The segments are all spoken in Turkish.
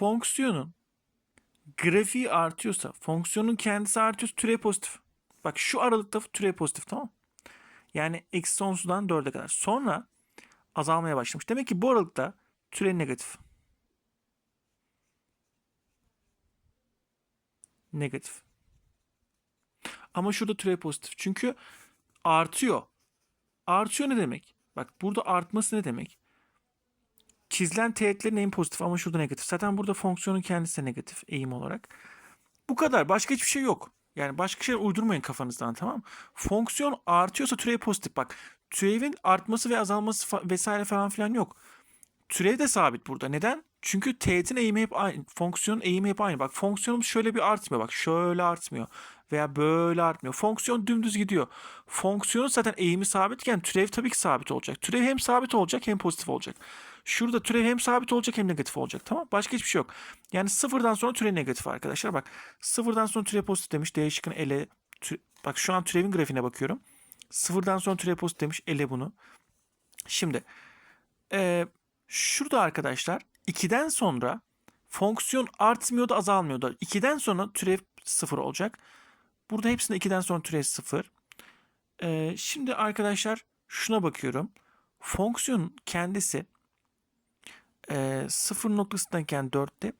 fonksiyonun grafiği artıyorsa fonksiyonun kendisi artıyorsa türev pozitif. Bak şu aralıkta türev pozitif tamam Yani eksi sonsuzdan 4'e kadar. Sonra azalmaya başlamış. Demek ki bu aralıkta türev negatif. Negatif. Ama şurada türev pozitif. Çünkü artıyor. Artıyor ne demek? Bak burada artması ne demek? Çizilen teğetlerin en pozitif ama şurada negatif. Zaten burada fonksiyonun kendisi de negatif eğim olarak. Bu kadar. Başka hiçbir şey yok. Yani başka şey uydurmayın kafanızdan tamam? Fonksiyon artıyorsa türev pozitif. Bak türevin artması ve azalması fa- vesaire falan filan yok. Türev de sabit burada. Neden? Çünkü teğetin eğimi hep aynı. Fonksiyonun eğimi hep aynı. Bak fonksiyonum şöyle bir artmıyor. Bak şöyle artmıyor. Veya böyle artmıyor. Fonksiyon dümdüz gidiyor. Fonksiyonun zaten eğimi sabitken türev tabii ki sabit olacak. Türev hem sabit olacak hem pozitif olacak. Şurada türev hem sabit olacak hem negatif olacak. Tamam Başka hiçbir şey yok. Yani sıfırdan sonra türev negatif arkadaşlar. Bak sıfırdan sonra türev pozitif demiş. D şıkkını ele. tü- Bak şu an türevin grafiğine bakıyorum. Sıfırdan sonra türev pozitif demiş. Ele bunu. Şimdi eee şurada arkadaşlar 2'den sonra fonksiyon artmıyor da azalmıyor da 2'den sonra türev 0 olacak. Burada hepsinde 2'den sonra türev 0. Ee, şimdi arkadaşlar şuna bakıyorum. Fonksiyonun kendisi e, 0 noktasındayken 4'te.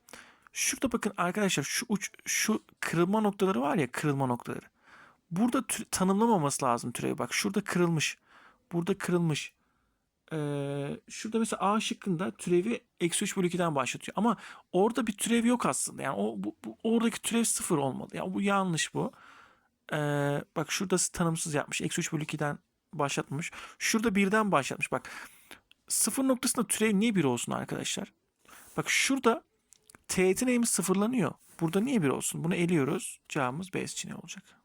Şurada bakın arkadaşlar şu uç şu kırılma noktaları var ya kırılma noktaları. Burada tü- tanımlamaması lazım türevi. Bak şurada kırılmış. Burada kırılmış. Ee, şurada mesela A şıkkında türevi eksi 3 bölü 2'den başlatıyor. Ama orada bir türev yok aslında. Yani o bu, bu- oradaki türev sıfır olmalı. Yani bu yanlış bu. Ee, bak şurada tanımsız yapmış. Eksi 3 bölü 2'den başlatmamış. Şurada birden başlatmış. Bak sıfır noktasında türev niye bir olsun arkadaşlar? Bak şurada teğetin eğimi sıfırlanıyor. Burada niye bir olsun? Bunu eliyoruz. Cevabımız B seçeneği olacak.